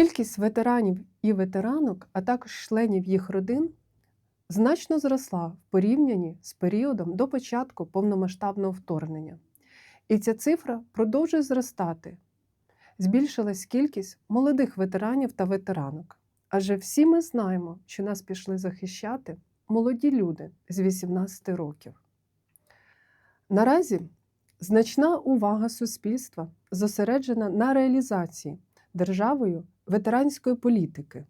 Кількість ветеранів і ветеранок, а також членів їх родин, значно зросла в порівнянні з періодом до початку повномасштабного вторгнення. І ця цифра продовжує зростати. Збільшилась кількість молодих ветеранів та ветеранок. Адже всі ми знаємо, що нас пішли захищати молоді люди з 18 років. Наразі значна увага суспільства зосереджена на реалізації державою ветеранської політики,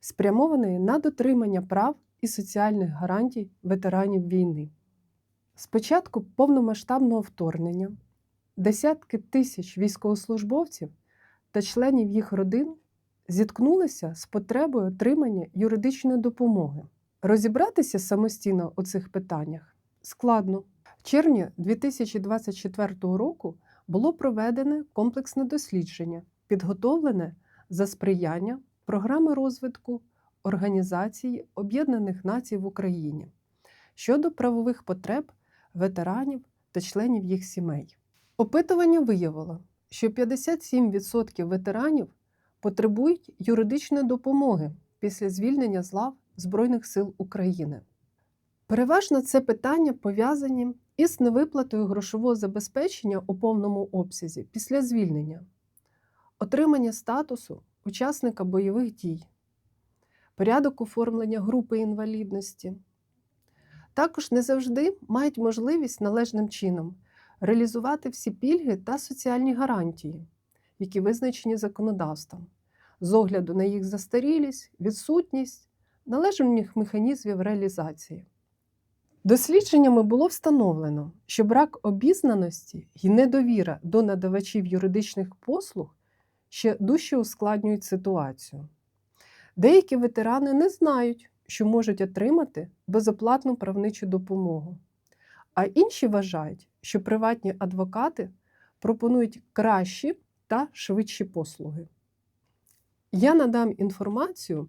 спрямованої на дотримання прав і соціальних гарантій ветеранів війни. З початку повномасштабного вторгнення десятки тисяч військовослужбовців та членів їх родин зіткнулися з потребою отримання юридичної допомоги. Розібратися самостійно у цих питаннях складно. В червні 2024 року було проведене комплексне дослідження, підготовлене за сприяння програми розвитку Організації Об'єднаних Націй в Україні щодо правових потреб ветеранів та членів їх сімей. Опитування виявило, що 57% ветеранів потребують юридичної допомоги після звільнення з лав Збройних сил України. Переважно це питання пов'язані із невиплатою грошового забезпечення у повному обсязі після звільнення, отримання статусу учасника бойових дій, порядок оформлення групи інвалідності. Також не завжди мають можливість належним чином реалізувати всі пільги та соціальні гарантії, які визначені законодавством, з огляду на їх застарілість, відсутність належних механізмів реалізації. Дослідженнями було встановлено, що брак обізнаності і недовіра до надавачів юридичних послуг ще дужче ускладнюють ситуацію. Деякі ветерани не знають, що можуть отримати безоплатну правничу допомогу, а інші вважають, що приватні адвокати пропонують кращі та швидші послуги. Я надам інформацію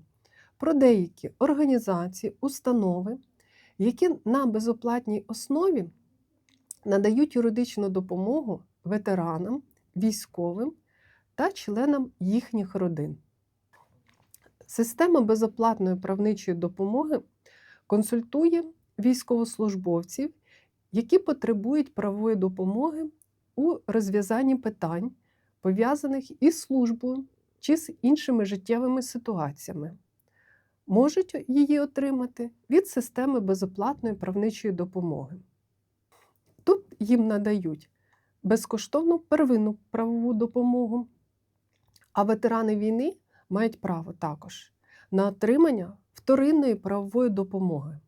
про деякі організації, установи, які на безоплатній основі надають юридичну допомогу ветеранам, військовим та членам їхніх родин. Система безоплатної правничої допомоги консультує військовослужбовців, які потребують правової допомоги у розв'язанні питань, пов'язаних із службою чи з іншими життєвими ситуаціями. Можуть її отримати від системи безоплатної правничої допомоги. Тут їм надають безкоштовну первинну правову допомогу, а ветерани війни мають право також на отримання вторинної правової допомоги.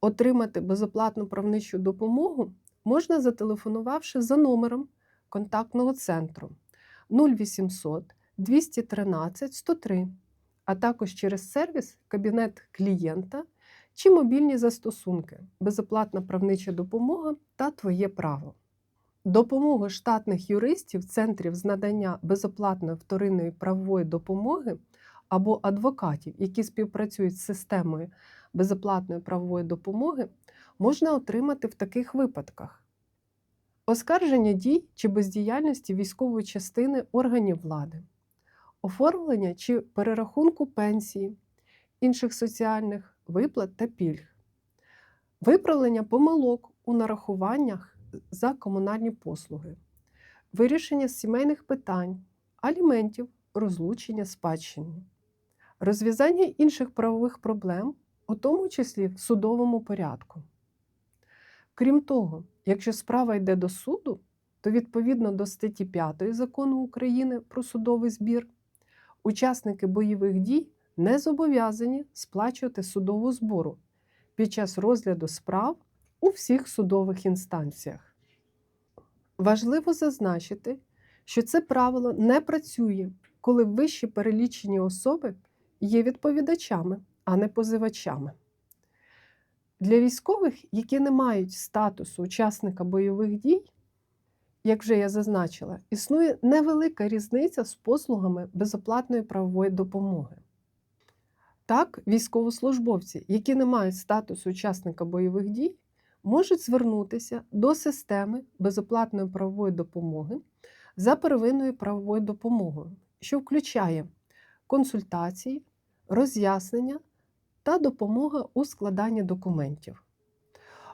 Отримати безоплатну правничу допомогу можна зателефонувавши за номером контактного центру 0800 213 103, а також через сервіс Кабінет клієнта чи мобільні застосунки, безоплатна правнича допомога та Твоє право. Допомогу штатних юристів центрів з надання безоплатної вторинної правової допомоги або адвокатів, які співпрацюють з системою безоплатної правової допомоги, можна отримати в таких випадках: оскарження дій чи бездіяльності військової частини органів влади, оформлення чи перерахунку пенсії, інших соціальних виплат та пільг, виправлення помилок у нарахуваннях за комунальні послуги, вирішення сімейних питань, аліментів, розлучення спадщини, розв'язання інших правових проблем, у тому числі в судовому порядку. Крім того, якщо справа йде до суду, то відповідно до статті 5 закону України про судовий збір, учасники бойових дій не зобов'язані сплачувати судову збору під час розгляду справ у всіх судових інстанціях. Важливо зазначити, що це правило не працює, коли вищі перелічені особи є відповідачами, а не позивачами. Для військових, які не мають статусу учасника бойових дій, як вже я зазначила, існує невелика різниця з послугами безоплатної правової допомоги. Так, військовослужбовці, які не мають статусу учасника бойових дій, можуть звернутися до системи безоплатної правової допомоги за первинною правовою допомогою, що включає консультації, роз'яснення та допомога у складанні документів.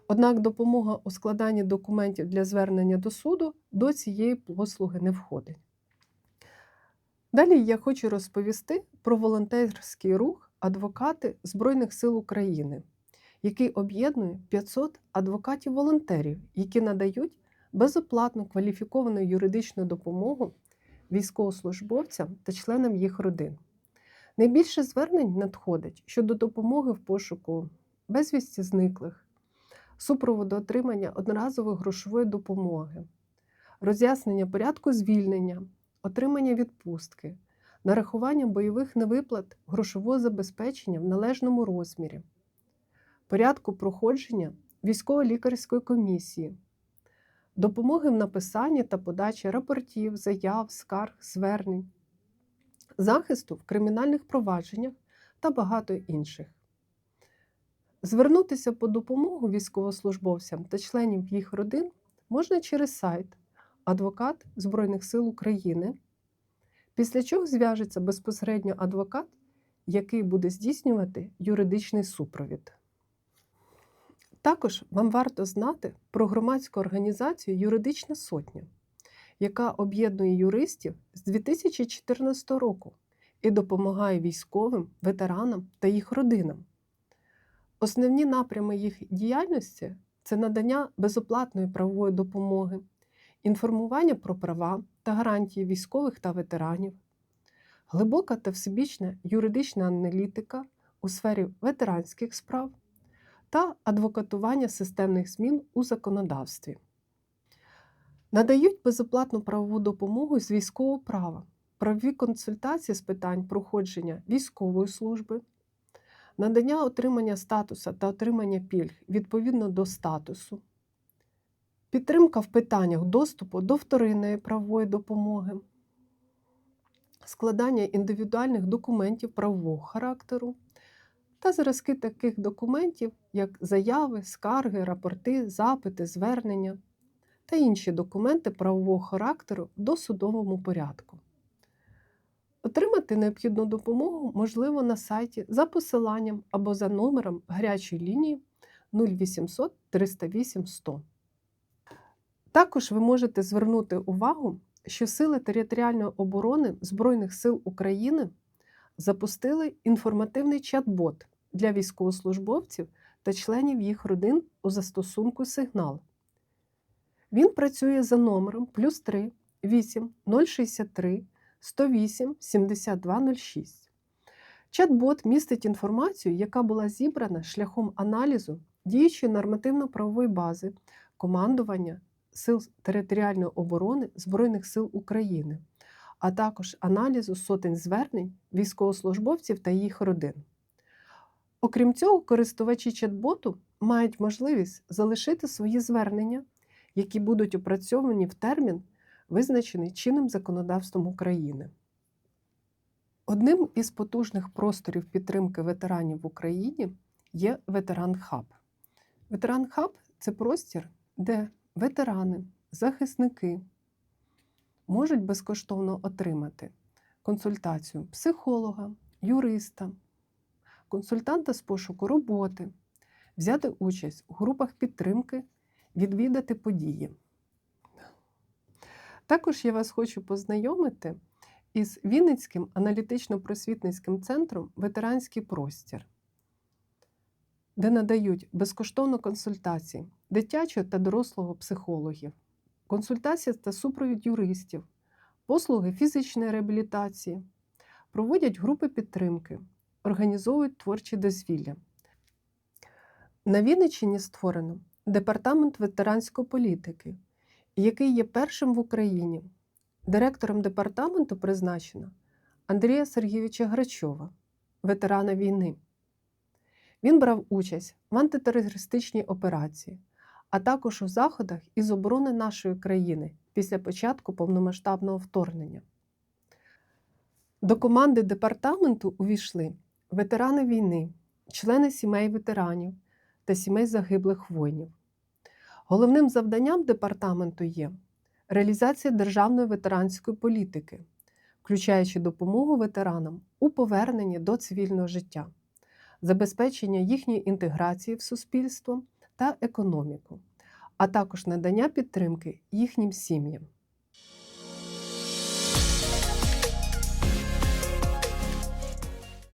Однак допомога у складанні документів для звернення до суду до цієї послуги не входить. Далі я хочу розповісти про волонтерський рух адвокати Збройних сил України, який об'єднує 500 адвокатів-волонтерів, які надають безоплатну кваліфіковану юридичну допомогу військовослужбовцям та членам їх родин. Найбільше звернень надходить щодо допомоги в пошуку безвісті зниклих, супроводу отримання одноразової грошової допомоги, роз'яснення порядку звільнення, отримання відпустки, нарахування бойових невиплат грошового забезпечення в належному розмірі, порядку проходження військово-лікарської комісії, допомоги в написанні та подачі рапортів, заяв, скарг, звернень, захисту в кримінальних провадженнях та багато інших. Звернутися по допомогу військовослужбовцям та членів їх родин можна через сайт Адвокат Збройних сил України, після чого зв'яжеться безпосередньо адвокат, який буде здійснювати юридичний супровід. Також вам варто знати про громадську організацію Юридична сотня, яка об'єднує юристів з 2014 року і допомагає військовим, ветеранам та їх родинам. Основні напрями їх діяльності це надання безоплатної правової допомоги, інформування про права та гарантії військових та ветеранів, глибока та всебічна юридична аналітика у сфері ветеранських справ та адвокатування системних змін у законодавстві. Надають безоплатну правову допомогу з військового права, правові консультації з питань проходження військової служби, надання отримання статуса та отримання пільг відповідно до статусу, підтримка в питаннях доступу до вторинної правової допомоги, складання індивідуальних документів правового характеру та зразки таких документів, як заяви, скарги, рапорти, запити, звернення та інші документи правового характеру в досудовому порядку. Отримати необхідну допомогу можливо на сайті за посиланням або за номером гарячої лінії 0800 308 100. Також ви можете звернути увагу, що Сили територіальної оборони Збройних сил України запустили інформативний чат-бот для військовослужбовців та членів їх родин у застосунку Сигнал. Він працює за номером плюс 3 8 063 108 7206. Чат-бот містить інформацію, яка була зібрана шляхом аналізу діючої нормативно-правової бази командування Сил територіальної оборони Збройних сил України, а також аналізу сотень звернень військовослужбовців та їх родин. Окрім цього, користувачі чат-боту мають можливість залишити свої звернення, які будуть опрацьовані в термін, визначений чинним законодавством України. Одним із потужних просторів підтримки ветеранів в Україні є Ветеран Хаб. Ветеран Хаб це простір, де ветерани, захисники можуть безкоштовно отримати консультацію психолога, юриста, консультанта з пошуку роботи, взяти участь у групах підтримки, відвідати події. Також я вас хочу познайомити із Вінницьким аналітично-просвітницьким центром Ветеранський простір, де надають безкоштовно консультації дитячого та дорослого психологів, консультації та супровід юристів, послуги фізичної реабілітації, проводять групи підтримки, організовують творчі дозвілля. На Вінниччині створено Департамент ветеранської політики, який є першим в Україні. Директором департаменту призначено Андрія Сергійовича Грачова, ветерана війни. Він брав участь в антитерористичній операції, а також у заходах із оборони нашої країни після початку повномасштабного вторгнення. До команди департаменту увійшли ветерани війни, члени сімей ветеранів та сімей загиблих воїнів. Головним завданням департаменту є реалізація державної ветеранської політики, включаючи допомогу ветеранам у поверненні до цивільного життя, забезпечення їхньої інтеграції в суспільство та економіку, а також надання підтримки їхнім сім'ям.